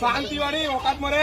શાંતિવાળી ઓકાતમાં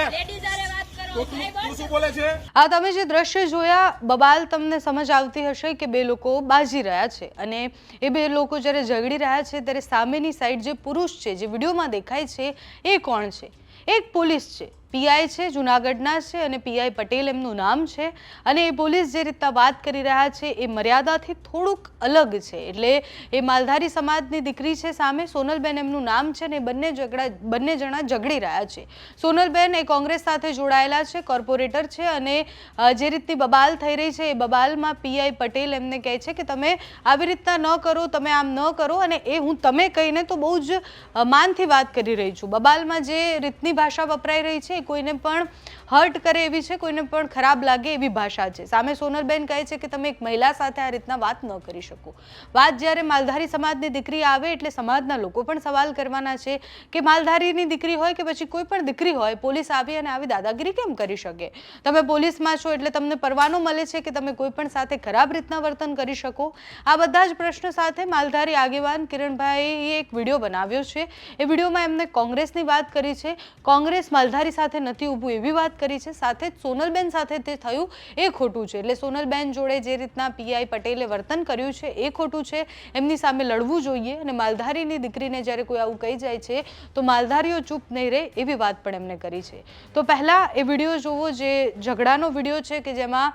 આ તમે જે દ્રશ્ય જોયા બબાલ તમને સમજ આવતી હશે કે બે લોકો બાજી રહ્યા છે. અને એ બે લોકો જ્યારે ઝઘડી રહ્યા છે ત્યારે સામેની સાઈડ જે પુરુષ છે જે વિડીયોમાં દેખાય છે એ કોણ છે? એક પોલીસ છે. પીઆઈ છે, જુનાગઢના છે અને પીઆઈ પટેલ એમનું નામ છે. અને એ પોલીસ જે રીતના વાત કરી રહ્યા છે, એ મર્યાદાથી થોડુંક અલગ છે. એટલે એ માલધારી સમાજની દીકરી છે સામે, સોનલબેન એમનું નામ છે ને એ બંને ઝઘડા, બંને જણા ઝઘડી રહ્યા છે. સોનલબેન એ કોંગ્રેસ સાથે જોડાયેલા છે, કોર્પોરેટર છે અને જે રીતની બબાલ થઈ રહી છે, એ બબાલમાં પીઆઈ પટેલ એમને કહે છે કે તમે આવી રીતના ન કરો, તમે આમ ન કરો અને એ હું તમે કહીને તો બહુ જ માનથી વાત કરી રહી છું. બબાલમાં જે રીતની ભાષા વપરાઈ રહી છે કોઈને પણ હર્ટ કરે એવી છે, કોઈને પણ ખરાબ લાગે એવી ભાષા છે. સામે સોનલબેન કહે છે કે તમે એક મહિલા સાથે આ રીતના વાત ન કરી શકો. વાત જ્યારે માલધારી સમાજની દીકરી આવે એટલે સમાજના લોકો પણ સવાલ કરવાના છે કે માલધારીની દીકરી હોય કે પછી કોઈ પણ દીકરી હોય, પોલીસ આવી અને આવી દાદાગીરી કેમ કરી શકે? તમે પોલીસમાં છો એટલે તમને પરવાનો મળે છે કે તમે કોઈ પણ સાથે ખરાબ રીતના વર્તન કરી શકો? આ બધા જ પ્રશ્નો સાથે માલધારી આગેવાન કિરણભાઈએ એક વીડિયો બનાવ્યો છે. એ વિડીયોમાં એમને કોંગ્રેસની વાત કરી છે. કોંગ્રેસ માલધારી સાથે નથી ઊભું એવી વાત કરી છે. સાથે જ સોનલબેન સાથે તે થયું એ ખોટું છે. એટલે સોનલબેન જોડે જે રીતના પીઆઈ પટેલે વર્તન કર્યું છે એ ખોટું છે. એમની સામે લડવું જોઈએ અને માલધારીની દીકરીને જ્યારે કોઈ આવું કહી જાય છે, તો માલધારીઓ ચૂપ નહીં રહે એવી વાત પણ એમને કરી છે. તો પહેલાં એ વીડિયો જોવો જે ઝઘડાનો વીડિયો છે કે જેમાં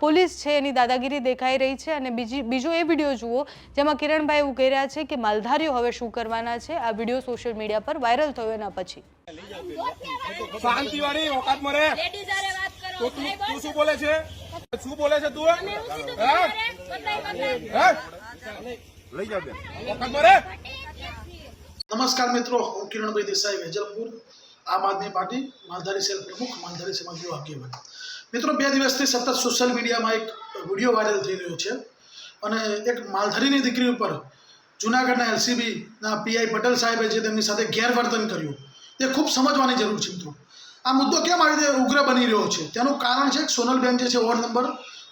પોલીસ છે એની દાદાગીરી દેખાઈ રહી છે અને બીજી બીજો એ વીડિયો જુઓ જેમાં કિરણભાઈ એવું કહી રહ્યા છે કે માલધારીઓ હવે શું કરવાના છે? આ વીડિયો સોશિયલ મીડિયા પર વાયરલ થયો એના પછી. શાંતિવાળી તો તું શું બોલે છે? શું બોલે છે તું? લઈ જાવ નમસ્કાર મિત્રો હું કિરણભાઈ દેસાઈ વેજલપુર. આમ આદમી પાર્ટી માલધારી સેલ પ્રમુખ માલધારી સમાજનો આગેવાન મિત્રો, બે દિવસથી સતત સોશિયલ મીડિયામાં એક વીડિયો વાયરલ થઈ રહ્યો છે અને એક માલધારીની દીકરી ઉપર જુનાગઢના એલસીબીના પીઆઈ પટેલ સાહેબે જે તેમની સાથે ગેરવર્તન કર્યું, તે ખૂબ સમજવાની જરૂર છે મિત્રો. આ મુદ્દો કેમ આવી રીતે ઉગ્ર બની રહ્યો છે? તેનું કારણ છે સોનલબેન જે છે, વોર્ડ નંબર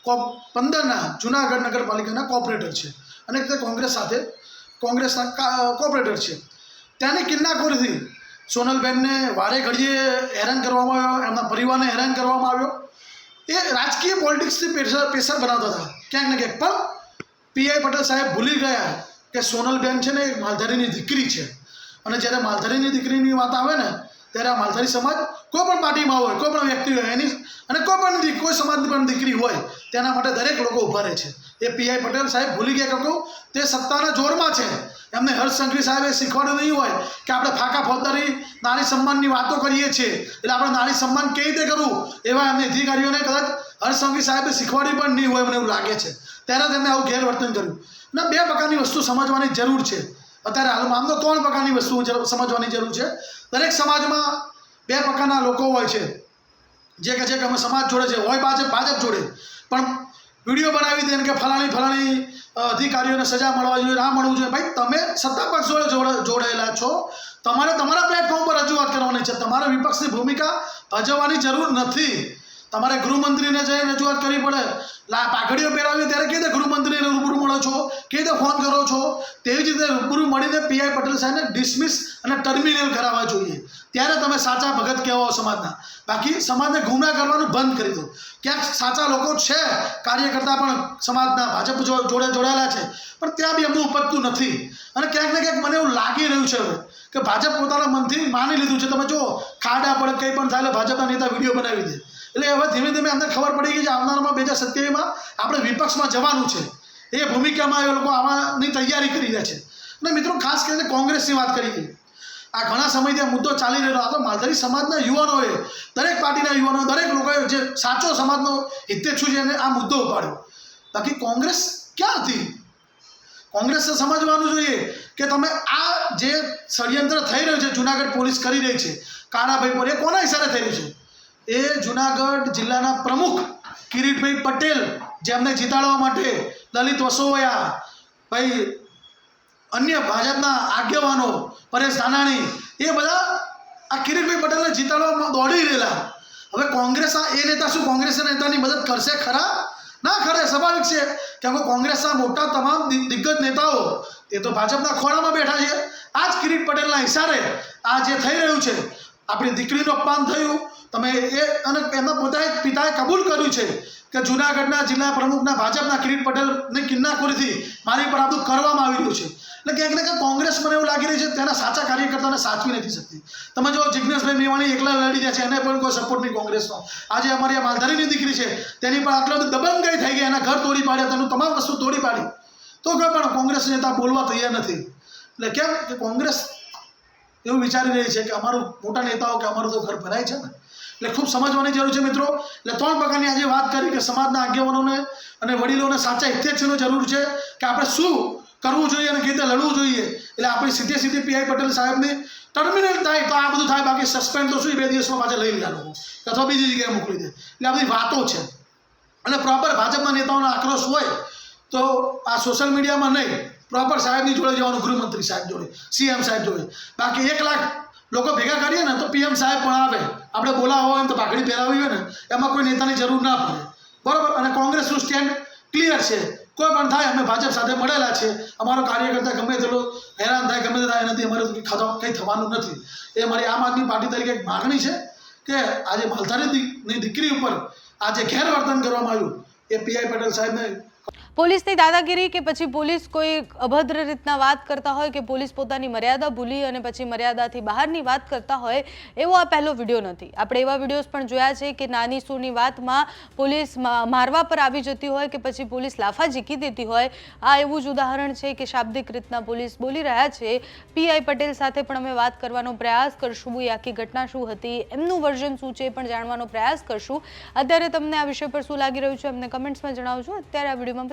કો પંદરના જુનાગઢ નગરપાલિકાના કોર્પોરેટર છે અને તે કોંગ્રેસ સાથે, કોંગ્રેસના કોર્પોરેટર છે. ત્યાંની કિન્નાખોરીથી સોનલબેનને વારે ઘડીએ હેરાન કરવામાં આવ્યો, એમના પરિવારને હેરાન કરવામાં આવ્યો. એ રાજકીય પોલિટિક્સથી પેશા પેશા બનાવતા હતા. ક્યાંક ને ક્યાંક. પણ પીઆઈ પટેલ સાહેબ ભૂલી ગયા કે સોનલબેન છે ને એ માલધારીની દીકરી છે. અને જ્યારે માલધારીની દીકરીની વાત આવે ને, ત્યારે આ માલધારી સમાજ કોઈ પણ પાર્ટીમાં હોય, કોઈ પણ વ્યક્તિ હોય, એની, અને કોઈ પણ કોઈ સમાજની પણ દીકરી હોય, તેના માટે દરેક લોકો ઊભા રહે છે. એ પીઆઈ પટેલ સાહેબ ભૂલી ગયા કરતું તે સત્તાના જોરમાં છે. એમને હર્ષ સંઘવી સાહેબે શીખવાડ્યું નહીં હોય કે આપણે ફાકા ફોતરી, નારી સન્માનની વાતો કરીએ છીએ. એટલે આપણે નારી સન્માન કેવી રીતે કરવું? એવા એમને અધિકારીઓને કદાચ હર્ષ સંઘવી સાહેબે શીખવાડ્યું પણ નહીં હોય મને એવું લાગે છે. ત્યારે તેમણે આવું ગેરવર્તન કર્યું. અને બે પ્રકારની વસ્તુ સમજવાની જરૂર છે. અત્યારે હાલમાં આમ તો ત્રણ પ્રકારની વસ્તુ સમજવાની જરૂર છે. દરેક સમાજમાં બે પ્રકારના લોકો હોય છે. જે કહે છે કે અમે સમાજ જોડે છે, હોય ભાજપ ભાજપ જોડે. પણ વીડિયો બનાવી દે કે ફલાણી ફલાણી અધિકારીઓને સજા મળવા જોઈએ ના મળવું જોઈએ. ભાઈ, તમે સત્તા પક્ષ જોડે જોડે- જોડાયેલા છો. તમારે તમારા પ્લેટફોર્મ પર રજૂઆત કરવાની છે. તમારે વિપક્ષની ભૂમિકા ભજવવાની જરૂર નથી. તમારે ગૃહમંત્રીને જઈને રજૂઆત કરવી પડે. પાઘડીઓ પહેરાવી ત્યારે કેવી રીતે મળો છો? કેવી રીતે ફોન કરો છો? તેવી જ રીતે રૂબરૂ મળીને પીઆઈ પટેલ સાહેબને ડિસમિસ અને ટર્મિનલ કરાવવા જોઈએ. ત્યારે તમે સાચા ભગત કહેવાઓ સમાજના. બાકી સમાજને ગુમરા કરવાનું બંધ કરી દો. ક્યાંક સાચા લોકો છે, કાર્યકર્તા પણ સમાજના ભાજપ જોડે જોડાયેલા છે, પણ ત્યાં બી એમનું ઉપજતું નથી. અને ક્યાંક ને ક્યાંક મને એવું લાગી રહ્યું છે કે ભાજપ પોતાના મનથી માની લીધું છે. તમે જો ખાડા પડે કંઈ પણ થાય ભાજપના નેતા વીડિયો બનાવી દે. એટલે હવે ધીમે ધીમે અમને ખબર પડી ગઈ છે, આવનારમાં બે હજાર સત્યાવીસમાં આપણે વિપક્ષમાં જવાનું છે. એ ભૂમિકામાં એ લોકો આવવાની તૈયારી કરી રહ્યા છે. અને મિત્રો, ખાસ કરીને કોંગ્રેસની વાત કરી આ ઘણા સમયથી આ મુદ્દો ચાલી રહ્યો આ તો માલધારી સમાજના યુવાનોએ, દરેક પાર્ટીના યુવાનો, દરેક લોકોએ જે સાચો સમાજનો હિતેચ્છુ છે એને આ મુદ્દો ઉપાડ્યો. બાકી કોંગ્રેસ ક્યાં હતી? કોંગ્રેસે સમજવાનું જોઈએ કે તમે આ જે ષડયંત્ર થઈ રહ્યું છે, જુનાગઢ પોલીસ કરી રહી છે કાળાભાઈ પર એ કોના હિસારે થઈ રહ્યું છે? એ જુનાગઢ જિલ્લાના પ્રમુખ કિરીટભાઈ પટેલ, જેમને જીતાડવા માટે લલિત વસોયા ભાઈ, અન્ય ભાજપના આગેવાનો, પરેશ ધાનાણી, એ બધા આ કિરીટભાઈ પટેલને જીતાડવામાં દોડી રહેલા. હવે કોંગ્રેસના એ નેતા શું? કોંગ્રેસના નેતાની મદદ કરશે ખરા? ના ખરે સ્વાભાવિક છે કે અમે કોંગ્રેસના મોટા તમામ દિગ્ગજ નેતાઓ, એ તો ભાજપના ખોળામાં બેઠા છે. આ જ કિરીટ પટેલના ઇશારે આ જે થઈ રહ્યું છે, આપણી દીકરીનું અપમાન થયું. તમે એ અને એમના પોતાએ પિતાએ કબૂલ કર્યું છે કે જુનાગઢના જિલ્લા પ્રમુખના ભાજપના કિરીટ પટેલની કિન્નાખોરીથી મારી પર આ બધું કરવામાં આવી રહ્યું છે. એટલે ક્યાંક ને ક્યાંક કોંગ્રેસ મને એવું લાગી રહ્યું છે તેના સાચા કાર્યકર્તાને સાચવી નથી શકતી. તમે જો જિજ્ઞેશભાઈ મેવાણી એકલા લડી રહ્યા છે, એને પણ કોઈ સપોર્ટ નહીં કોંગ્રેસનો. આજે અમારી આ માલધારીની દીકરી છે, તેની પણ આટલો બધો દબંગાઈ થઈ ગઈ એના ઘર તોડી પાડ્યા, તેનું તમામ વસ્તુ તોડી પાડી. તો કોઈ પણ કોંગ્રેસ નેતા બોલવા તૈયાર નથી. એટલે કેમ કે કોંગ્રેસ એવું વિચારી રહી છે કે અમારું મોટા નેતાઓ કે અમારું તો ઘર ભરાય છે ને? એટલે ખૂબ સમજવાની જરૂર છે મિત્રો. એટલે ત્રણ પ્રકારની આજે વાત કરી કે સમાજના આગેવાનોને અને વડીલોને સાચા હિતેચ્છની જરૂર છે કે આપણે શું કરવું જોઈએ અને કેવી રીતે લડવું જોઈએ. એટલે આપણી સીધે સીધી પીઆઈ પટેલ સાહેબની ટર્મિનલ થાય તો આ બધું થાય. બાકી સસ્પેન્ડ તો શું બે દિવસમાં પાછા લઈ લીધા લોકો. અથવા બીજી જગ્યાએ મોકલી દે. એટલે આ બધી વાતો છે. અને પ્રોપર ભાજપના નેતાઓનો આક્રોશ હોય તો આ સોશિયલ મીડિયામાં નહીં. પ્રોપર સાહેબની જોડે જવાનું, ગૃહમંત્રી સાહેબ જોડે, સીએમ સાહેબ જોડે. બાકી એક લાખ લોકો ભેગા કરીએ ને તો પીએમ સાહેબ પણ આવે. આપણે બોલાવવા હોય તો પાઘડી પહેરાવી હોય ને, એમાં કોઈ નેતાની જરૂર ના પડે. બરાબર? અને કોંગ્રેસનું સ્ટેન્ડ ક્લિયર છે. કોઈ પણ થાય, અમે ભાજપ સાથે મળેલા છે. અમારો કાર્યકર્તા ગમે તેટલો હેરાન થાય, ગમે તે થાય, એનાથી અમારે કંઈ થવાનું નથી. એ મારી આમ આદમી પાર્ટી તરીકે એક માગણી છે કે આજે માલધારી દી- દીકરી ઉપર આજે ગેરવર્તન કરવામાં આવ્યું. એ પીઆઈ પટેલ સાહેબને પોલીસની દાદાગીરી કે પછી પોલીસ કોઈ અભદ્ર રીતના વાત કરતા હોય કે પોલીસ પોતાની મર્યાદા ભૂલી અને પછી મર્યાદાથી બહારની વાત કરતા હોય, એવો આ પહેલો વીડિયો નથી. આપણે એવા વિડીયોઝ પણ જોયા છે કે નાની સૂની વાતમાં પોલીસ મારવા પર આવી જતી હોય કે પછી પોલીસ લાફા ઝીકી દેતી હોય. આ એવું જ ઉદાહરણ છે કે શાબ્દિક રીતના પોલીસ બોલી રહ્યા છે. પીઆઈ પટેલ સાથે પણ અમે વાત કરવાનો પ્રયાસ કરશું. એ આખી ઘટના શું હતી, એમનું વર્ઝન શું છે એ પણ જાણવાનો પ્રયાસ કરશું. અત્યારે તમને આ વિષય પર શું લાગી રહ્યું છે, અમને કમેન્ટ્સમાં જણાવજો. અત્યારે આ વિડીયોમાં